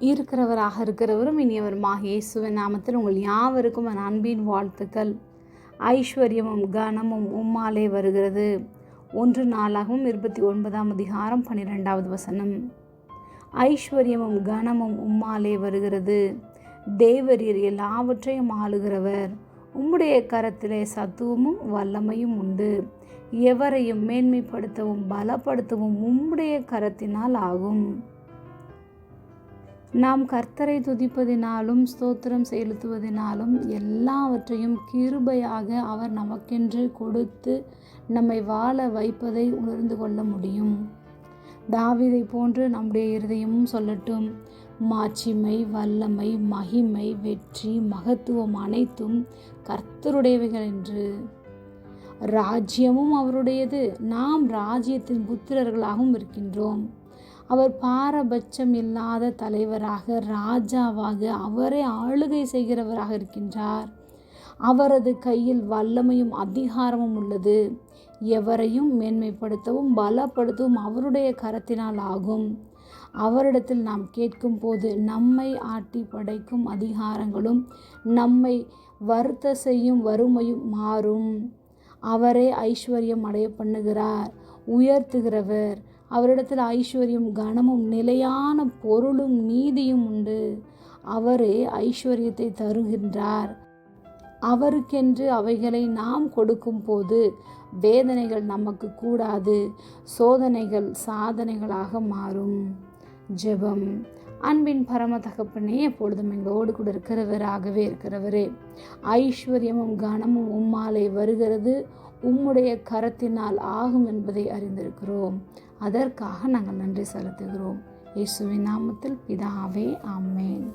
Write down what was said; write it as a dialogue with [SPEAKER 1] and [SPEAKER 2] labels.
[SPEAKER 1] இருக்கிறவராக இருக்கிறவரும் இனியவருமாக இயேசுவின் நாமத்தில் உங்கள் யாவருக்கும் என் அன்பின் வாழ்த்துக்கள். ஐஸ்வர்யமும் கனமும் உம்மாலே வருகிறது. ஒன்று நாளாகவும் இருபத்தி ஒன்பதாம் அதிகாரம் பன்னிரெண்டாவது வசனம். ஐஸ்வர்யமும் கனமும் உம்மாலே வருகிறது. தேவரீர் எல்லாவற்றையும் ஆளுகிறவர். உம்முடைய கரத்திலே சத்துவமும் வல்லமையும் உண்டு. எவரையும் மேன்மைப்படுத்தவும் பலப்படுத்தவும் உம்முடைய கரத்தினால் ஆகும். நாம் கர்த்தரை துதிப்பதினாலும் ஸ்தோத்திரம் செலுத்துவதினாலும் எல்லாவற்றையும் கிருபையாக அவர் நமக்கென்று கொடுத்து நம்மை வாழ வைப்பதை உணர்ந்து கொள்ள முடியும். தாவிதை போன்று நம்முடைய இருதயமும் சொல்லட்டும். மாட்சிமை வல்லமை மகிமை வெற்றி மகத்துவம் அனைத்தும் கர்த்தருடையவைகள் என்று. ராஜ்யமும் அவருடையது. நாம் ராஜ்யத்தின் புத்திரர்களாகவும் இருக்கின்றோம். அவர் பாரபட்சம் இல்லாத தலைவராக ராஜாவாக அவரே ஆளுகை செய்கிறவராக இருக்கின்றார். அவரது கையில் வல்லமையும் அதிகாரமும் உள்ளது. எவரையும் மேன்மைப்படுத்தவும் பலப்படுத்தவும் அவருடைய கரத்தினால் ஆகும். அவரிடத்தில் நாம் கேட்கும் போது நம்மை ஆட்டி படைக்கும் அதிகாரங்களும் நம்மை வருத்த செய்யும் வறுமையும் மாறும். அவரே ஐஸ்வர்யம் அடைய பண்ணுகிறார் உயர்த்துகிறவர். அவரிடத்தில் ஐஸ்வர்யம் கனமும் நிலையான பொருளும் நீதியும் உண்டு. அவரே ஐஸ்வர்யத்தை தருகின்றார். அவருக்கென்று அவைகளை நாம் கொடுக்கும் போது வேதனைகள் நமக்கு கூடாது. சோதனைகள் சாதனைகளாக மாறும். ஜெபம். அன்பின் பரம தகப்பனே எப்பொழுதும் எங்களோடு கூட இருக்கிறவராகவே இருக்கிறவரே ஐஸ்வர்யமும் கனமும் உம்மாலே வருகிறது. உம்முடைய கரத்தினால் ஆகும் என்பதை அறிந்திருக்கிறோம். அதற்காக நாங்கள் நன்றி செலுத்துகிறோம். இயேசுவின் நாமத்தில் பிதாவே ஆமேன்.